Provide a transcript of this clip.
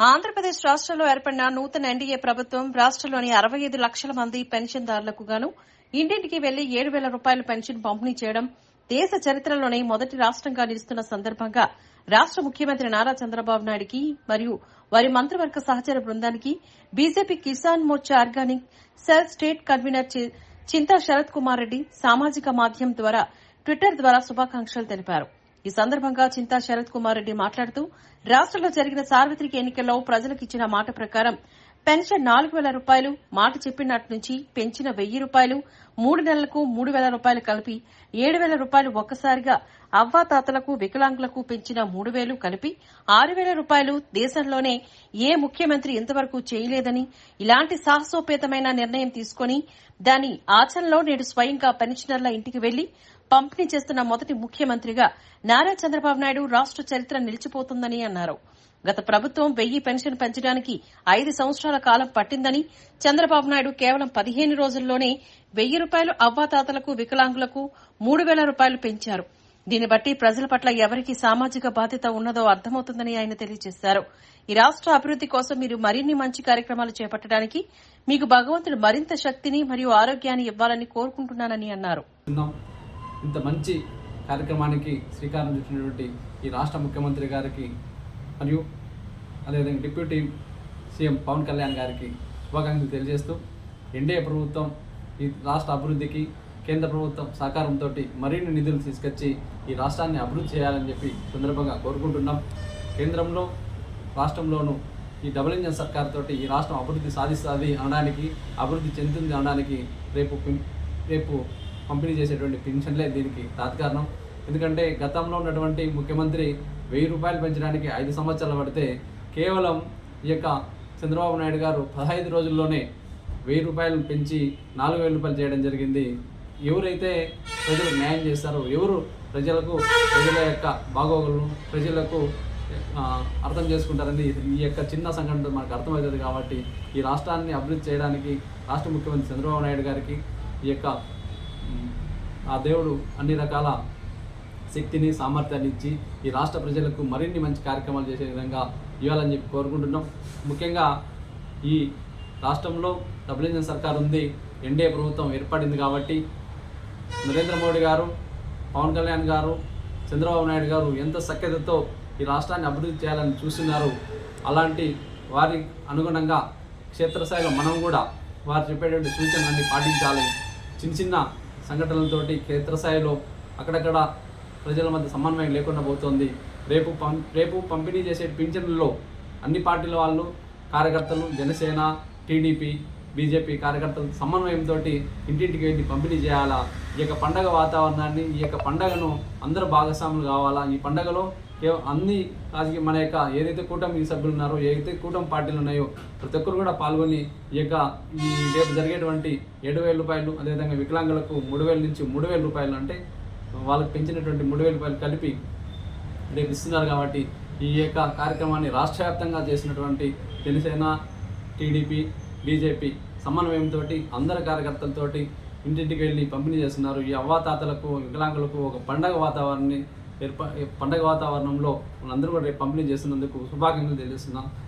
ఆంధ్రప్రదేశ్ రాష్ట్రంలో ఏర్పడిన నూతన ఎన్డీఏ ప్రభుత్వం రాష్ట్రంలోని అరవై ఐదు లక్షల మంది పెన్షన్దారులకు గాను ఇంటింటికి వెళ్ళి ఏడు వేల రూపాయల పెన్షన్ పంపిణీ చేయడం దేశ చరిత్రలోనే మొదటి రాష్ట్రంగా నిలుస్తున్న సందర్భంగా రాష్ట్ర ముఖ్యమంత్రి నారా చంద్రబాబు నాయుడికి మరియు వారి మంత్రివర్గ సహచర బృందానికి BJP Kisan Morcha organic cell state convener Chinta Sharath Kumar Reddy సామాజిక మాధ్యమం ద్వారా ట్విట్టర్ ద్వారా శుభాకాంక్షలు తెలిపారు. ఈ సందర్భంగా చింతా శరత్ కుమార్ రెడ్డి మాట్లాడుతూ రాష్ట్రంలో జరిగిన సార్వత్రిక ఎన్నికల్లో ప్రజలకు ఇచ్చిన మాట ప్రకారం పెన్షన్ నాలుగు వేల రూపాయలు మాట చెప్పినట్టు నుంచి పెంచిన వెయ్యి రూపాయలు మూడు నెలలకు మూడు వేల రూపాయలు కలిపి ఏడు వేల రూపాయలు ఒక్కసారిగా అవ్వాతాతలకు వికలాంగులకు పెంచిన మూడు వేలు కలిపి ఆరు వేల రూపాయలు దేశంలోనే ఏ ముఖ్యమంత్రి ఇంతవరకు చేయలేదని ఇలాంటి సాహసోపేతమైన నిర్ణయం తీసుకొని దాని ఆచరణలో నేడు స్వయంగా పెన్షనర్ల ఇంటికి వెళ్ళి పంపిణీ చేస్తున్న మొదటి ముఖ్యమంత్రిగా నారా చంద్రబాబు నాయుడు రాష్ట్ర చరిత్ర నిలిచిపోతుందని అన్నారు. గత ప్రభుత్వం వెయ్యి పెన్షన్ పెంచడానికి ఐదు సంవత్సరాల కాలం పట్టిందని చంద్రబాబు నాయుడు కేవలం పదిహేను రోజుల్లోనే వెయ్యి రూపాయలు అవ్వాతాతలకు వికలాంగులకు మూడు వేల రూపాయలు పెంచారు. దీన్ని బట్టి ప్రజల పట్ల ఎవరికి సామాజిక బాధ్యత ఉన్నదో అర్థమవుతుందని ఆయన తెలియజేశారు. ఈ రాష్ట్ర అభివృద్ది కోసం మీరు మరిన్ని మంచి కార్యక్రమాలు చేపట్టడానికి మీకు భగవంతుడు మరింత శక్తిని మరియు ఆరోగ్యాన్ని ఇవ్వాలని కోరుకుంటున్నానని అన్నారు. ఇంత మంచి కార్యక్రమానికి శ్రీకారం చుట్టినటువంటి ఈ రాష్ట్ర ముఖ్యమంత్రి గారికి మరియు అదేవిధంగా డిప్యూటీ సీఎం పవన్ కళ్యాణ్ గారికి శుభాకాంక్షలు తెలియజేస్తూ ఎన్డీఏ ప్రభుత్వం ఈ రాష్ట్ర అభివృద్ధికి కేంద్ర ప్రభుత్వం సహకారంతో మరిన్ని నిధులు తీసుకొచ్చి ఈ రాష్ట్రాన్ని అభివృద్ధి చేయాలని చెప్పి సందర్భంగా కోరుకుంటున్నాం. కేంద్రంలో రాష్ట్రంలోనూ ఈ డబుల్ ఇంజన్ సర్కార్ తోటి ఈ రాష్ట్రం అభివృద్ధి సాధిస్తుంది అనడానికి అభివృద్ధి చెందుతుంది అనడానికి రేపు రేపు పంపిణీ చేసేటువంటి పెన్షన్లే దీనికి తాత్కారణం. ఎందుకంటే గతంలో ఉన్నటువంటి ముఖ్యమంత్రి వెయ్యి రూపాయలు పెంచడానికి ఐదు సంవత్సరాలు పడితే కేవలం ఈ యొక్క చంద్రబాబు నాయుడు గారు పదహైదు రోజుల్లోనే వెయ్యి రూపాయలు పెంచి నాలుగు వేల రూపాయలు చేయడం జరిగింది. ఎవరైతే ప్రజలు న్యాయం చేస్తారో ఎవరు ప్రజలకు ప్రజల యొక్క బాగోగులను ప్రజలకు అర్థం చేసుకుంటారని ఈ యొక్క చిన్న సంఘటన మనకు అర్థమవుతుంది కాబట్టి ఈ రాష్ట్రాన్ని అభివృద్ధి చేయడానికి రాష్ట్ర ముఖ్యమంత్రి చంద్రబాబు నాయుడు గారికి ఈ యొక్క ఆ దేవుడు అన్ని రకాల శక్తిని సామర్థ్యాన్ని ఇచ్చి ఈ రాష్ట్ర ప్రజలకు మరిన్ని మంచి కార్యక్రమాలు చేసే విధంగా ఇవ్వాలని చెప్పి కోరుకుంటున్నాం. ముఖ్యంగా ఈ రాష్ట్రంలో డబుల్ ఇంజన్ సర్కార్ ఉంది ఎన్డీఏ ప్రభుత్వం ఏర్పడింది కాబట్టి నరేంద్ర మోడీ గారు పవన్ కళ్యాణ్ గారు చంద్రబాబు నాయుడు గారు ఎంత సఖ్యతతో ఈ రాష్ట్రాన్ని అభివృద్ధి చేయాలని చూస్తున్నారు అలాంటి వారి అనుగుణంగా క్షేత్రస్థాయిలో మనం కూడా వారు చెప్పేటువంటి సూచనలన్నీ పాటించాలి. చిన్న చిన్న సంఘటనలతోటి క్షేత్రస్థాయిలో అక్కడక్కడ ప్రజల మధ్య సమన్వయం లేకుండా పోతుంది. రేపు పం రేపు పంపిణీ చేసే పింఛన్లలో అన్ని పార్టీల వాళ్ళు కార్యకర్తలు జనసేన టీడీపీ బీజేపీ కార్యకర్తలు సమన్వయంతో ఇంటింటికి వెళ్ళి పంపిణీ చేయాలా? ఈ యొక్క పండగ వాతావరణాన్ని ఈ యొక్క పండగను అందరూ భాగస్వాములు కావాలా? ఈ పండగలో అన్ని రాజకీయ మన యొక్క ఏదైతే కూటమి సభ్యులు ఉన్నారో ఏదైతే కూటమి పార్టీలు ఉన్నాయో ప్రతి ఒక్కరు కూడా పాల్గొని ఈ యొక్క ఈ రేపు జరిగేటువంటి ఏడు వేల రూపాయలు అదేవిధంగా వికలాంగులకు మూడు వేల నుంచి మూడు వేల రూపాయలు అంటే వాళ్ళకి పెంచినటువంటి మూడు వేల రూపాయలు కలిపి రేపు ఇస్తున్నారు కాబట్టి ఈ యొక్క కార్యక్రమాన్ని రాష్ట్ర వ్యాప్తంగా చేసినటువంటి జనసేన టీడీపీ బీజేపీ సమన్వయంతో అందరి కార్యకర్తలతోటి ఇంటింటికి వెళ్ళి పంపిణీ చేస్తున్నారు. ఈ అవ్వాతాతలకు వికలాంగులకు ఒక పండగ వాతావరణాన్ని ఏర్ప పండగ వాతావరణంలో మనందరూ కూడా రేపు పంపిణీ చేస్తున్నందుకు శుభాకాంక్షలు తెలియజేస్తున్నాం.